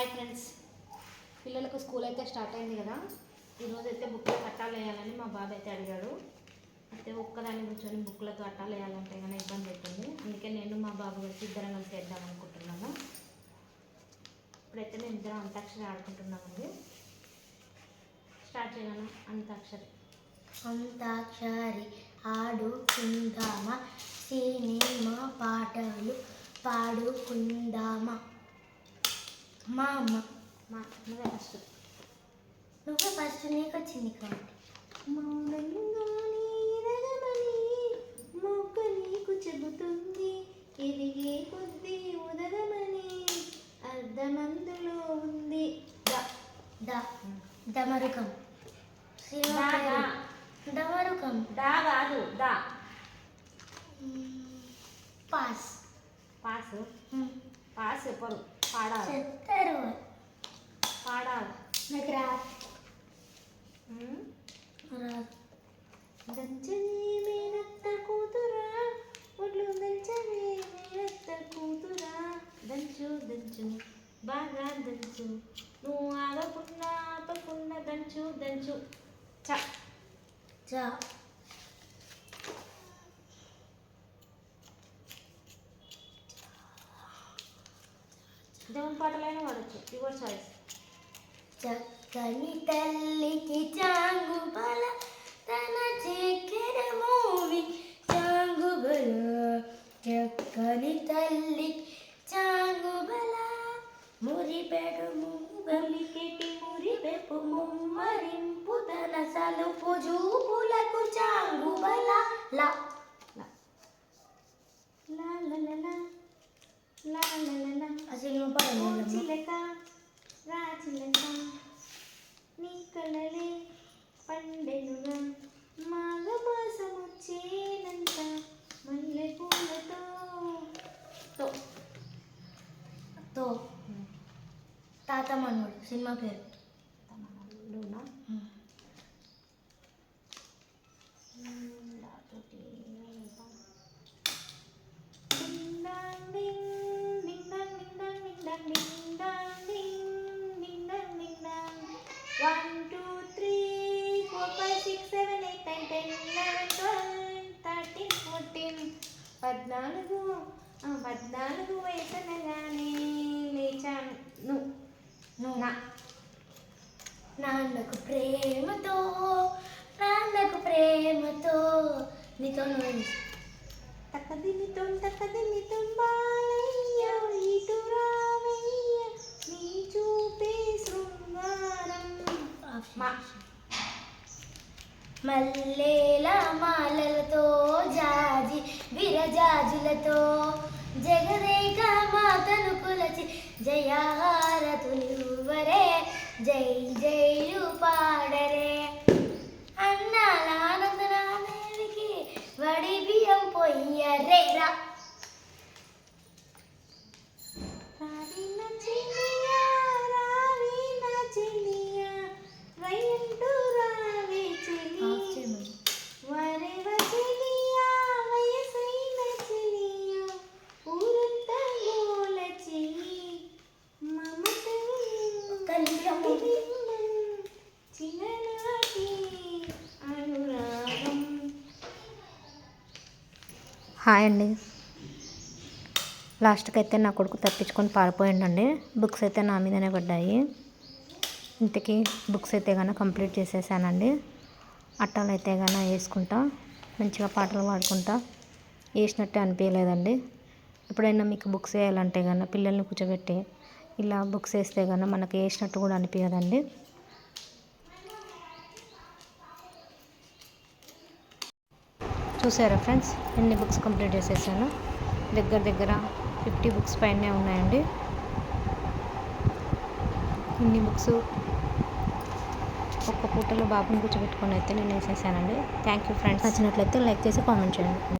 Hi friends. పిల్లలకు school అయితే start అయింది కదా. ఈరోజు అయితే బుక్లు కట్టాలు వేయాలని మా బాబు అయితే అడిగాడు. అయితే ఒక్కదాన్ని కూర్చొని బుక్లతో అట్టాలు వేయాలంటే కానీ ఇబ్బంది అవుతుంది అందుకే నేను మా బాబు కలిసి ఇద్దరం కలిసి వేద్దాం అనుకుంటున్నాము. ఇప్పుడైతే మేము ఇద్దరం అంతాక్షరి ఆడుకుంటున్నామండి. స్టార్ట్ చేయగలను అంతాక్షరి అంతాక్షరి ఆడుకుందామా? సినిమా పాటలు పాడుకుందామా? మా అమ్మ. మా నువ్వే ఫస్ట్. నువ్వు ఫస్ట్ నీకు వచ్చింది కాబట్టి మొక్క నీకు చెబుతుంది. ఎదిగే కొద్దీ ఉదగమని అర్ధమందులో ఉంది. ద. ద డమరుకం సినిమా దా, కాదు దా. పాస్. పాస్. పాస్ ఎప్పుడు పాడాలి చెప్తారు పాడాలి నాకు రా. దంచని మేనత్త కూతురా ఒడ్లు దంచని మేనత్త కూతురా దంచు దంచు బాగా దంచు నువ్వు ఆగకుండా ఆపకుండా దంచు దంచు చ జా దేవుని పాటలైనా వాడచ్చు. యువర్ చాయిస్ చక్కని తల్లికి చాంగు బల తన చక్కెర మూవి చాంగు బల. చక్కని తల్లి చాంగు బల మురిపెడు ముగలికెటి మురిపెపు ముమ్మరింపు తన సలుపు చూపులకు చాంగు బల. లా. తమన్నుడు సినిమా పేరు. తమన్నుడునా పద్నాలుగు పద్నాలుగు వయసు నెలనే లేచాను. నువ్వు నువ్వు నువ్వు నా నాన్నకు ప్రేమతో నాన్నకు ప్రేమతో నీతో నువ్వు తక్కదినితో తక్కదినితో బాలయ్య ఇటు రావయ్య నీ చూపే శృంగారం. మా మల్లేల మాలలతో జాజి విరజాజులతో జగదేక വെച്ച് ജയാരതുലിവരെ ജയ് ജയു പാടരെ హాయ్ అండి. లాస్ట్కి అయితే నా కొడుకు తప్పించుకొని పారిపోయిండండి. బుక్స్ అయితే నా మీదనే పడ్డాయి. ఇంతకీ బుక్స్ అయితే కానీ కంప్లీట్ చేసేసానండి. అట్టాలు అయితే కానీ వేసుకుంటా. మంచిగా పాటలు పాడుకుంటా. వేసినట్టే అనిపించలేదండి ఎప్పుడైనా మీకు బుక్స్ వేయాలంటే కానీ పిల్లల్ని కూర్చోబెట్టి ఇలా బుక్స్ వేస్తే కానీ మనకి వేసినట్టు కూడా అనిపించదండి చూసారా ఫ్రెండ్స్? ఎన్ని బుక్స్ కంప్లీట్ చేసేసాను? దగ్గర దగ్గర ఫిఫ్టీ బుక్స్ పైనే ఉన్నాయండి. ఇన్ని బుక్స్ ఒక్క పూటలో బాబుని కూర్చోబెట్టుకొని అయితే నేను వేసేసానండి థ్యాంక్ యూ ఫ్రెండ్స్. నచ్చినట్లయితే లైక్ చేసి కామెంట్ చేయండి.